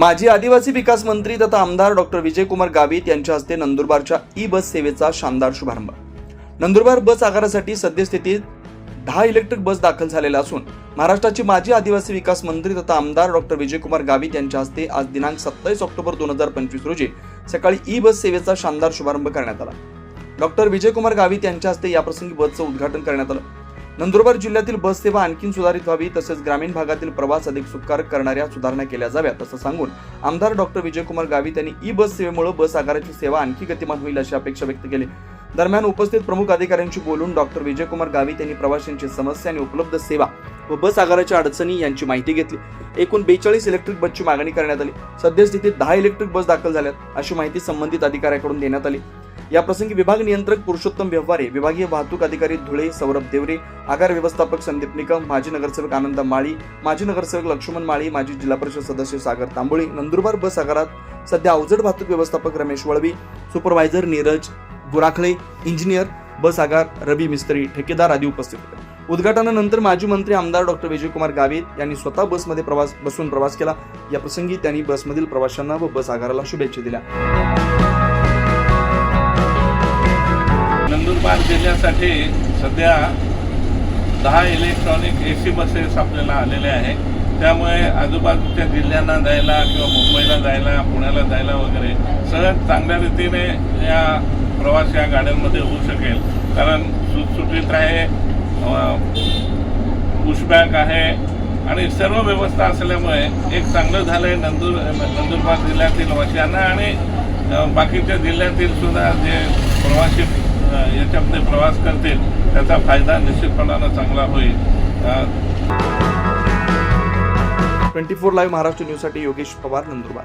माजी आदिवासी विकास मंत्री तथा आमदार डॉक्टर विजयकुमार गावित यांच्या हस्ते नंदुरबारच्या ई बस सेवेचा शानदार शुभारंभ. नंदुरबार बस आगारासाठी सद्यस्थितीत दहा इलेक्ट्रिक बस दाखल झालेल्या असून महाराष्ट्राचे माजी आदिवासी विकास मंत्री तथा आमदार डॉक्टर विजयकुमार गावित यांच्या हस्ते आज दिनांक सत्तावीस ऑक्टोबर दोन हजार पंचवीस रोजी सकाळी ई बस सेवेचा शानदार शुभारंभ करण्यात आला. डॉक्टर विजयकुमार गावित यांच्या हस्ते याप्रसंगी बसचं उद्घाटन करण्यात आलं. नंदुरबार जिल्ह्यातील बस सेवा आणखी सुधारित व्हावी तसेच ग्रामीण भागातील प्रवास अधिक सुखकारक करणाऱ्या सुधारणा केल्या जाव्यात असं सांगून आमदार डॉक्टर विजयकुमार गावित यांनी ई बस सेवेमुळे बस आगाराची सेवा आणखी गतिमान होईल अशी अपेक्षा व्यक्त केली. दरम्यान उपस्थित प्रमुख अधिकाऱ्यांशी बोलून डॉक्टर विजयकुमार गावित यांनी प्रवाशांची समस्या आणि उपलब्ध सेवा व बस आगाराच्या अडचणी यांची माहिती घेतली. एकूण बेचाळीस इलेक्ट्रिक बसची मागणी करण्यात आली. सद्यस्थितीत दहा इलेक्ट्रिक बस दाखल झाल्यात अशी माहिती संबंधित अधिकाऱ्याकडून देण्यात आली. या प्रसंगी विभाग नियंत्रक पुरुषोत्तम व्यवहारे विभागीय वाहतूक अधिकारी धुळे सौरभ देवरे आगार व्यवस्थापक संदीप निकम माजी नगरसेवक आनंद माळी माजी नगरसेवक लक्ष्मण माळी माजी जिल्हा परिषद सदस्य सागर तांबोळी नंदुरबार बस आगारात सध्या अवजड वाहतूक व्यवस्थापक Ramesh Valvi supervisor Neeraj Gurakhale engineer bus आगार रवी मिस्त्री ठेकेदार आदी उपस्थित होते. उद्घाटनानंतर माजी मंत्री आमदार डॉक्टर विजयकुमार गावित यांनी स्वतः बसमध्ये प्रवास बसून प्रवास केला. या प्रसंगी त्यांनी बसमधील प्रवाशांना व बस आगाराला शुभेच्छा दिल्या. नंदुरबार जिल्ह्यासाठी सध्या दहा इलेक्ट्रॉनिक ए सी बसेस आपल्याला आलेल्या आहे त्यामुळे आजूबाजूच्या जिल्ह्यांना जायला किंवा मुंबईला जायला पुण्याला जायला वगैरे सहज चांगल्या रीतीने या प्रवास या गाड्यांमध्ये होऊ शकेल. कारण सुटसुटीत आहे पुशबॅक आहे आणि सर्व व्यवस्था असल्यामुळे एक चांगलं झालं आहे नंदुर नंदुरबार जिल्ह्यातील वाशियांना आणि बाकीच्या जिल्ह्यातील सुद्धा जे प्रवासी याच्यामध्ये प्रवास करतील त्याचा फायदा निश्चितपणानं चांगला होईल. ट्वेंटी फोर लाईव्ह महाराष्ट्र न्यूजसाठी योगेश पवार नंदुरबार.